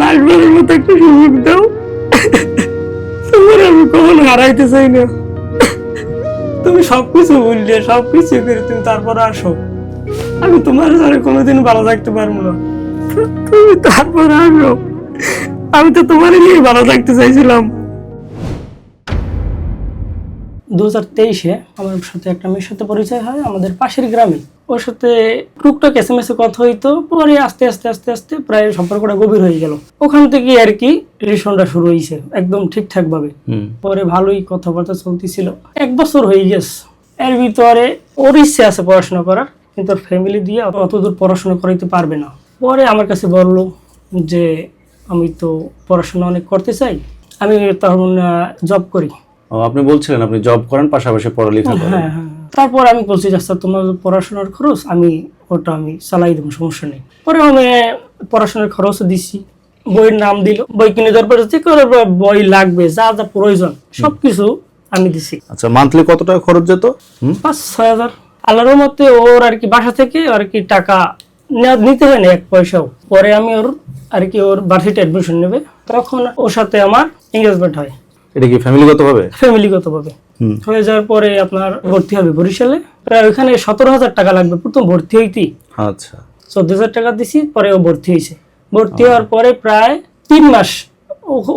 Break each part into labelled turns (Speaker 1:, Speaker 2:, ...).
Speaker 1: লাশবারের মতো সুযোগ দাও। তোমার আমি কখনো হারাইতে চাই না। তুমি সবকিছু বললে, সবকিছু করে তুমি তারপরে আসো। আমি তোমার সাথে কোনোদিন ভালো থাকতে পারব না। তুমি তারপরে আসো। আমি তো তোমার নিয়ে ভালো থাকতে চাইছিলাম। দু হাজার তেইশে আমার সাথে একটা মেয়ের সাথে পরিচয় হয়, আমাদের পাশের গ্রামে। ওর সাথে টুকটাক এস এম এস এ কথা হইতো পরে আস্তে আস্তে আস্তে আস্তে প্রায় সম্পর্কটা গভীর হয়ে গেল। ওখান থেকে আর কি রিলেশনটা শুরু হয়েছে একদম ঠিকঠাক ভাবে পরে ভালোই কথাবার্তা চলতেছিল। এক বছর হয়ে গেছে। এর ভিতরে ওর ইচ্ছে আছে পড়াশোনা করার কিন্তু ওর ফ্যামিলি দিয়ে অতদূর পড়াশোনা করাইতে পারবে না। পরে আমার কাছে বলল যে আমি তো পড়াশোনা অনেক করতে চাই আমি তখন জব করি।
Speaker 2: ও আপনি বলছিলেন আপনি জব করেন পাশাপাশি পড়ালেখা করেন।
Speaker 1: হ্যাঁ হ্যাঁ। তারপর আমি বলছি যে আচ্ছা তোমার পড়াশোনার খরচ আমি ওটা আমি চালাই দেবো সমস্যা নেই। পরে আমি পড়াশোনার খরচ দিছি বইয়ের নাম দিল বই কিনে দেওয়ার পরে যে বই লাগবে যা যা প্রয়োজন সবকিছু আমি দিছি।
Speaker 2: আচ্ছা মান্থলি কত টাকা খরচ যেত?
Speaker 1: পাঁচ ছয় হাজার। আল্লাহর মতে ওর আর কি বাসা থেকে আর কি টাকা নেওয়া- নিতে হয় না এক পয়সাও। পরে আমি ওর আর কি ওর ভার্সিটি অ্যাডমিশন নেবে। তখন ওর সাথে আমার এঙ্গেজমেন্ট হয়।
Speaker 2: এটা কি ফ্যামিলিগত ভাবে
Speaker 1: ফ্যামিলিগত ভাবে হয়ে যাওয়ার পরে আপনার ভর্তি হবে বরিশালে। প্রায় ওইখানে সতেরো হাজার টাকা লাগবে প্রথম ভর্তি হইতেই।
Speaker 2: আচ্ছা।
Speaker 1: চোদ্দ হাজার টাকা দিছি পরে ও ভর্তি হয়েছে ভর্তি হওয়ার পরে প্রায় তিন মাস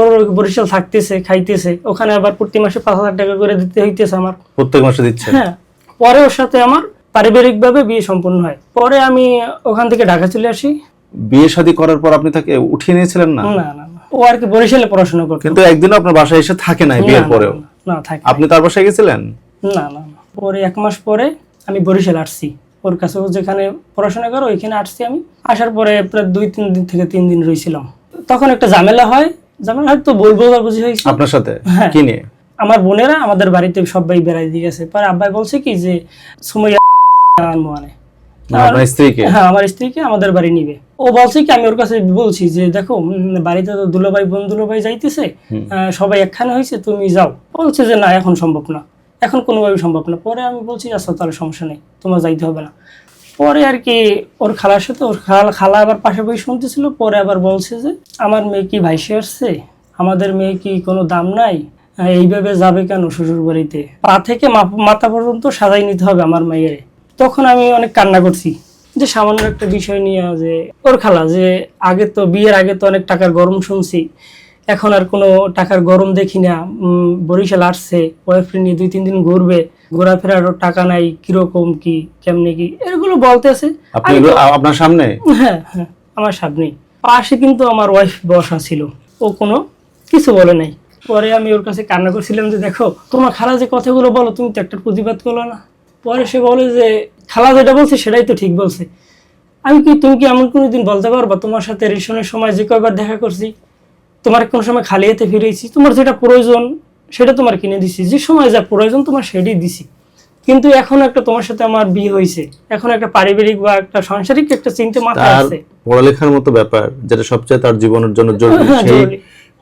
Speaker 1: ওর বরিশাল থাকতেছে খাইতেছে। ওখানে আবার প্রতি মাসে পাঁচ হাজার টাকা করে দিতে হইতেছে আমার।
Speaker 2: প্রত্যেক মাসে দিচ্ছেন
Speaker 1: হ্যাঁ। পরে ওর সাথে আমার পারিবারিকভাবে বিয়ে সম্পন্ন হয়। পরে আমি ওখান থেকে ঢাকা চলে আসি।
Speaker 2: বিয়ে শাদী করার পর আপনি তাকে উঠিয়ে নিয়েছিলেন না
Speaker 1: না। ও আর কি বরিশালে পড়াশোনা করতো।
Speaker 2: কিন্তু একদিনও আপনার বাসায় এসে থাকে নাই বিয়ের পরেও?
Speaker 1: না, থাকে
Speaker 2: আপনি তার বাসায় গেছিলেন?
Speaker 1: না না পরে এক মাস পরে আমি বরিশাল আসছি। ওর কাছে ও যেখানে পড়াশোনা করে ওইখানে আসছি আমি। আসার পরে প্রায় দুই তিন দিন থেকে তিন দিন রয়েছিলাম তখন একটা ঝামেলা হয়। ঝামেলা হয়তো বলব বা বুঝি হয়েছে
Speaker 2: আপনার সাথে?
Speaker 1: হ্যাঁ।
Speaker 2: কি নিয়ে?
Speaker 1: আমার বোনেরা আমাদের বাড়িতে সবাই বেড়াই দিয়ে গেছে। পরে আব্বাই বলছে কি যে সময় আনব মানে
Speaker 2: আপনার স্ত্রীকে?
Speaker 1: হ্যাঁ আমার স্ত্রীকে আমাদের বাড়ি নিবে। ও বলছে কি আমি ওর কাছে বলছি যে দেখো বাড়িতে তো দুলোভাই বোন দুলোভাই যাইতেছে সবাই একখানে হয়েছে তুমি যাও। বলছে যে না এখন সম্ভব না। এখন কোনোভাবে সম্ভব না। পরে আমি বলছি আচ্ছা তাহলে সমস্যা নেই তোমার যাইতে হবে না। পরে আর কি ওর খালার সাথে ওর খালা খালা আবার পাশে বই শুনতেছিল পরে আবার বলছে যে আমার মেয়ে কি ভাইসে আসছে? আমাদের মেয়ে কি কোনো দাম নাই? এইভাবে যাবে কেন শ্বশুর বাড়িতে পা থেকে মাথা পর্যন্ত সাজাই নিতে হবে আমার মেয়ের। তখন আমি অনেক কান্না করছি। যে সামান্য একটা বিষয় নিয়ে যে ওর খালা যে আগে তো বিয়ের আগে তো অনেক টাকার গরম শুনছি এখন আর কোনো টাকার গরম দেখি না বরিশাল আসছে ওয়াইফ্রেন্ড নিয়ে দুই তিন দিন ঘুরবে ঘোরাফেরার টাকা নাই কীরকম কি কেমনে কি এগুলো বলতেছে
Speaker 2: আপনি এগুলো- আ- আপনার সামনে?
Speaker 1: হ্যাঁ হ্যাঁ আমার সামনেই পাশে কিন্তু আমার ওয়াইফ বসা ছিল ও কোনো কিছু বলে নাই। পরে আমি ওর কাছে কান্না করছিলাম যে দেখো তোমার খালা যে কথাগুলো বলো তুমি তো একটা প্রতিবাদ করল না। পরে সে বলে যে খালা যেটা বলছে সেটাই তো ঠিক বলছে। আমি কি তুমি কি এমন কোনোদিন বলতে পারবা? তোমার সাথে রেশনের সময় যে কয়বার দেখা করছি তোমার কোন সময় খালি হাতে ফিরেছি তোমার যেটা প্রয়োজন সেটা তোমার কিনে দিছি। যে সময় যা প্রয়োজন তোমার সেটাই দিছি। কিন্তু এখন একটা তোমার সাথে আমার বিয়ে হয়েছে। এখন একটা পারিবারিক বা একটা সাংসারিক একটা চিন্তা মাথায় আছে।
Speaker 2: পড়ালেখার মতো ব্যাপার যেটা সবচেয়ে তার জীবনের জন্য জরুরি।
Speaker 1: হ্যাঁ,
Speaker 2: সেই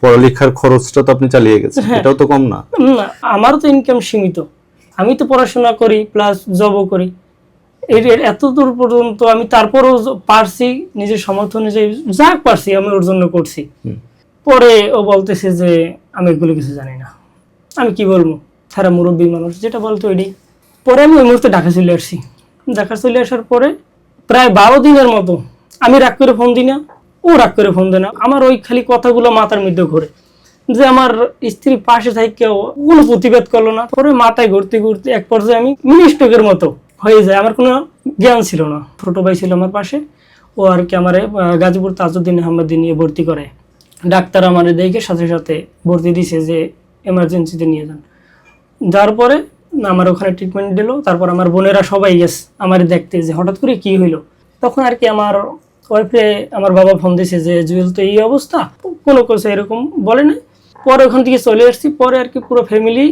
Speaker 2: পড়ালেখার খরচটা তো আপনি চালিয়ে গেছেন। এটাও তো কম না।
Speaker 1: না আমারও তো ইনকাম সীমিত। আমি তো পড়াশোনা করি প্লাস জবও করি। এর এত দূর পর্যন্ত আমি তারপরও পারছি নিজের সমর্থ অনুযায়ী যা পারছি আমি ওর জন্য করছি। পরে ও বলতেছে যে আমি এগুলো কিছু জানি না। আমি কি বলব? সারা মুরব্বী মানুষ যেটা বলতো এটাই পরে আমি ওই মুহূর্তে ঢাকা চলে আসছি। ঢাকা চলে আসার পরে প্রায় বারো দিনের মতো আমি রাগ করে ফোন দিই না ও রাগ করে ফোন দেয় না। আমার ওই খালি কথাগুলো মাথার মধ্যে ঘোরে। যে আমার স্ত্রী পাশে থাকেও কোনো প্রতিবাদ করল না। পরে মাথায় ঘুরতে ঘুরতে এক পর্যায়ে আমি মিনি স্ট্রোকের মতো হয়ে যায় আমার কোনো জ্ঞান ছিল না। ছোট ভাই ছিল আমার পাশে। ও আর কি আমার গাজীপুর তাজউদ্দিন আহমেদ নিয়ে ভর্তি করে। ডাক্তার আমার দেখে সাথে সাথে ভর্তি দিছে যে এমার্জেন্সিতে নিয়ে যান। যার পরে আমার ওখানে ট্রিটমেন্ট দিল। তারপর আমার বোনেরা সবাই গেছে আমার দেখতে যে হঠাৎ করে কি হইল। তখন আর কি আমার ওয়াইফে আমার বাবা ফোন দিয়েছে যে, জুয়েল তো এই অবস্থা। কোনো কিছু এরকম বলে না পরে ওখান থেকে চলে আসছি। পরে আর কি পুরো ফ্যামিলি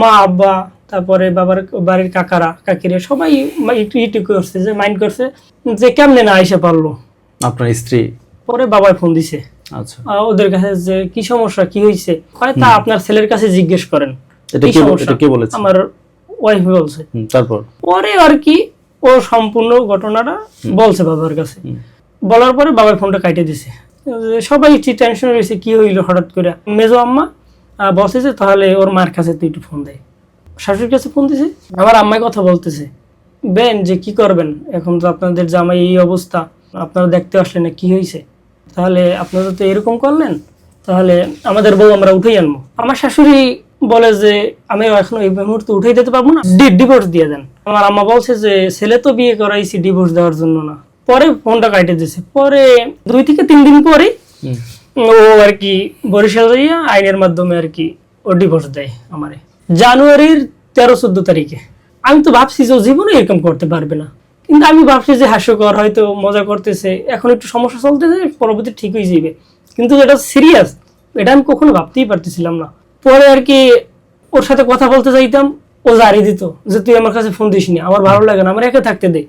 Speaker 1: মা আব্বা তারপরে বাবার বাড়ির কাকারা কাকিরা সবাই একটু ইটু করছে যে মাইন্ড করছে যে কেমনে না আইসা পারল।
Speaker 2: আপনার স্ত্রী?
Speaker 1: পরে বাবাই ফোন দিছে।
Speaker 2: আচ্ছা।
Speaker 1: ওদের কাছে যে কি সমস্যা কি হয়েছে হয় তা আপনার ছেলের কাছে জিজ্ঞেস করেন
Speaker 2: এটা
Speaker 1: কি সমস্যা?
Speaker 2: এটা কে বলেছে?
Speaker 1: আমার ওয়াইফ বলছে।
Speaker 2: তারপর?
Speaker 1: পরে আর কি ও সম্পূর্ণ ঘটনাটা বলছে বাবার কাছে। বলার পরে বাবার ফোনটা কাটে দিছে। সবাই একটু টেনশন রয়েছে, কি হইল হঠাৎ করে? মেজো আম্মা যে তাহলে ওর মার কাছে তুই একটু ফোন দেয় শাশুড়ির কাছে ফোন দিছে? আমার আম্মাই কথা বলতেছে। বেন, যে কি করবেন? এখন তো আপনাদের জামাই এই অবস্থা। আপনারা দেখতে আসলেন কি হয়েছে তাহলে আপনারা তো এরকম করলেন। তাহলে আমাদের বউ আমরা উঠেই আনব। আমার শাশুড়ি বলে যে, আমি এখন এই মুহূর্তে উঠেই দিতে পারব না। ডিভোর্স দিয়ে দেন। আমার আম্মা বলছে যে, ছেলে তো বিয়ে করাইছি ডিভোর্স দেওয়ার জন্য না। পরে ফোনটা কাটে দিয়েছে পরে দুই থেকে তিন দিন পরে ও আর কি বরিশাল যাইয়া আইনের মাধ্যমে আর কি ও ডিভোর্স দেয় আমারে। জানুয়ারির তেরো চোদ্দ তারিখে। আমি তো ভাবছি যে জীবনে এরকম করতে পারবে না। কিন্তু আমি ভাবছি যে হাস্যকর হয়তো মজা করতেছে। এখন একটু সমস্যা চলতেছে পরবর্তী ঠিক হয়ে যাবে কিন্তু এটা সিরিয়াস এটা আমি কখনো ভাবতেই পারতেছিলাম না। পরে আর কি ওর সাথে কথা বলতে চাইতাম ও জারি দিত যে তুই আমার কাছে ফোন দিস নি আমার ভালো লাগে না আমার একা থাকতে দে।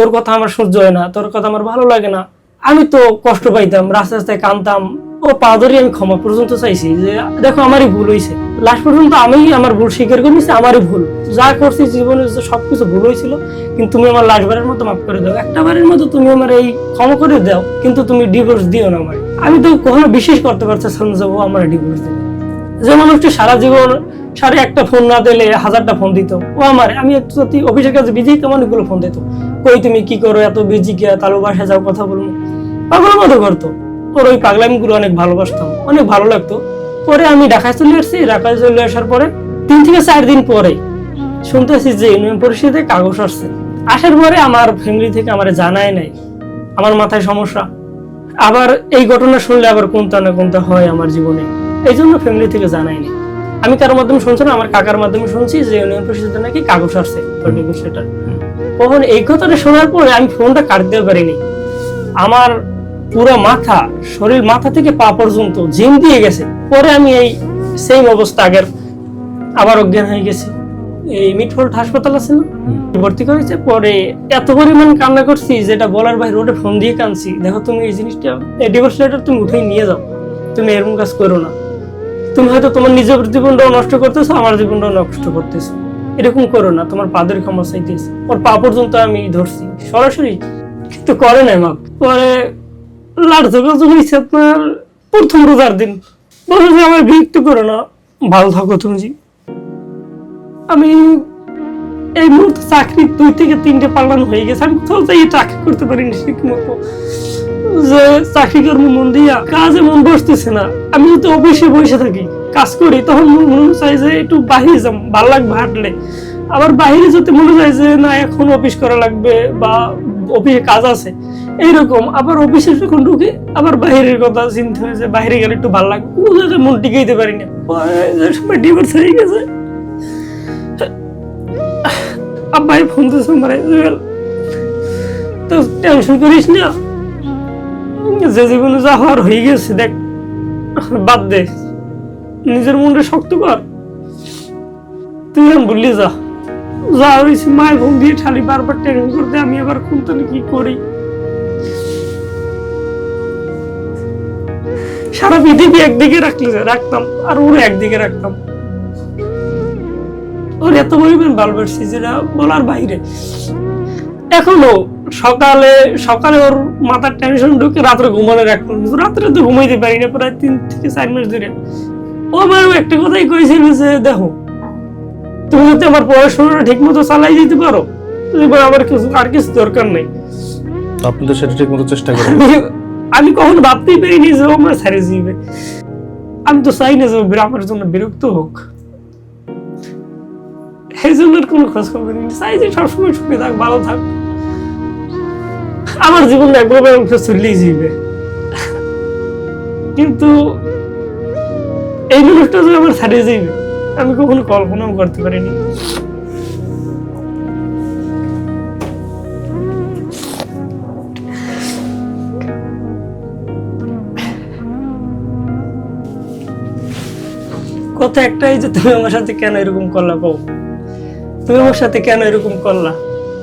Speaker 1: তোর কথা আমার সহ্য হয় না, তোর কথা আমার ভালো লাগে না। আমি তো কষ্ট পাইতাম, রাস্তায় রাস্তায় কানতাম ও পা ধরে আমি ক্ষমা পর্যন্ত চাইছি যে, দেখো আমারই ভুল হয়েছে লাস্ট পর্যন্ত আমি আমার ভুল স্বীকার করে নিছি, আমারই ভুল। যা করছি জীবনে সবকিছু ভুল হয়েছিল কিন্তু তুমি আমার লাস্ট বারের মতো মাফ করে দাও। একটা বারের মতো তুমি আমার এই ক্ষমা করে দাও, কিন্তু তুমি ডিভোর্স দিও না আমার আমি তো কখনো বিশ্বাস করতে পারছিলাম যে ও আমার ডিভোর্স দেবে। যে মানুষটি সারা জীবন সাড়ে একটা ফোন না দিলে হাজারটা ফোন দিত, ও আমার। আমি একটু অফিসের কাছে বিজি তো অনেকগুলো ফোন দিত। কই তুমি কি করো, এত বিজি কে তালু বাসায় যাও, কথা বলব পাগলের মতো করতো। ওর ওই পাগলামিগুলো অনেক ভালোবাসতাম, অনেক ভালো লাগতো। পরে আমি ঢাকায় চলে আসছি, ঢাকায় চলে আসার পরে তিন থেকে চার দিন পরে শুনতেছি যে ইউনিয়ন পরিষদে কাগজ আসছে। আসার পরে আমার ফ্যামিলি থেকে আমার জানায় নাই, আমার মাথায় সমস্যা। আবার এই ঘটনা শুনলে আবার কোনটা না কোনটা হয় আমার জীবনে। এই জন্য ফ্যামিলি থেকে জানাইনি আমি কারোর মাধ্যমে শুনছি না, আমার কাকার মাধ্যমে শুনছি যে ইউনিয়ন পরিষদে নাকি কাগজ আসছে সেটা তখন এই কথাটা শোনার পরে আমি ফোনটা কাটতেও পারিনি। আমার পুরো মাথা শরীর মাথা থেকে পা পর্যন্ত জিম দিয়ে গেছে। পরে আমি এই সেম অবস্থা আগের আবার অজ্ঞান হয়ে গেছি। এই মিটফোল্ড হাসপাতাল আছে না? ভর্তি করেছে। পরে এত পরিমাণ কান্না করছি যেটা বলার বাইরে রোডে ফোন দিয়ে কানছি দেখো তুমি এই জিনিসটা এই ডিভোর্স লেটার তুমি উঠেই নিয়ে যাও। তুমি এরকম কাজ করো না। তুমি হয়তো তোমার নিজের জীবনটাও নষ্ট করতেছো আমার জীবনটাও নষ্ট করতেছো। এরকম করো না, তোমার পাদের ক্ষমা চাইতেছে। ওর পা পর্যন্ত আমি ধরছি, সরাসরি কিন্তু করে নাই মা। পরে আপনার প্রথম রোজার দিন। যে আমার বিরক্ত করো না, ভালো থাকো তুমি আমি এই মুহূর্তে চাকরি দুই থেকে তিনটে পাল্লানো হয়ে গেছে, আমি চাকরি করতে পারিনি ঠিক মতো। যে চাকরি কর্ম মন দিয়া কাজে মন বসতেছে না আমি যদি অফিসে বসে থাকি। কাজ করি, তখন মন চাই যে একটু বাহিরে যাম, ভালো লাগবে হাঁটলে। আবার বাইরে যদি মনে চাই যে না, এখন অফিস করা লাগবে বা অফিসে কাজ আছে। এইরকম আবার অফিসে যখন ঢুকে, আবার বাইরের কথা চিন্তা হয়েছে বাইরে গেলে একটু ভালো লাগবে। কোনো জায়গায় মন টিকাইতে পারি না। সময় ডিভোর্স হয়ে গেছে। আব্বাই ফোন দিয়েছে মারে তো টেনশন করিস না। যে জীবনে যা হওয়ার হয়ে গেছে, দেখ, বাদ দে। নিজের মনটা শক্ত কর। তুই এখন বললি যা। যা হয়েছে, মায়ের ঘুম দিয়ে ঠালি বারবার টেনশন করতে আমি আবার কোনটা কি করি? সারা পৃথিবী একদিকে রাখলে রাখতাম, আর ওর একদিকে রাখতাম। ওর এত পরিমাণ ভালোবাসছি যেটা বলার বাইরে। এখনও সকালে সকালে ওর মাথার টেনশন ঢুকে রাত্রে ঘুমানোর এক রাত্রে তো ঘুমাইতে পারি না, প্রায় তিন থেকে চার মাস ধরে। ও একটা কথাই কইছিল যে দেখো তুমি যদি আমার পড়াশোনাটা ঠিক মতো চালাই দিতে পারো এবার আমার কিছু আর কিছু দরকার নেই।
Speaker 2: আপনি তো সেটা ঠিক মতো চেষ্টা করেন।
Speaker 1: আমি- কখনো ভাবতেই পারিনি যে ও আমার ছেড়ে যাবে আমি তো চাই না যে আমার জন্য বিরক্ত হোক। জন্য কোনো খোঁজ খবর নেই। চাই যে সবসময় সুখে থাক ভালো থাক। আমার জীবন একভাবে আমাকে চললেই যাবে কিন্তু এই মানুষটা যে আমার ছেড়ে যাবে আমি কখনো কল্পনাও করতে পারিনি। কথা একটাই যে তুমি আমার সাথে কেন এরকম করলা কও তুমি আমার সাথে কেন এরকম করলা?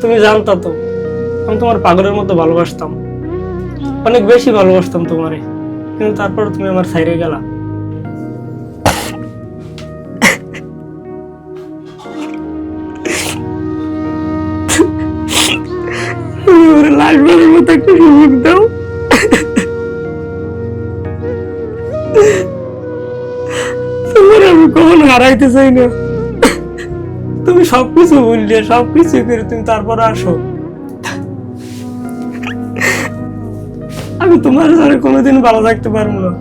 Speaker 1: তুমি জানতা তো। আমি তোমার পাগলের মতো ভালোবাসতাম। অনেক বেশি ভালোবাসতাম তোমারে। কিন্তু তারপর তুমি আমার সাইরে গেলা। যাইতে চাই না। তুমি সবকিছু বললে, সবকিছু করে তুমি তারপর আসো। আমি তোমার সাথে কোনোদিন ভালো থাকতে পারব না।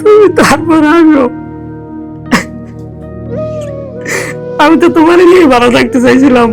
Speaker 1: তুমি তারপর আসো। আমি তো তোমার নিয়ে ভালো থাকতে চাইছিলাম।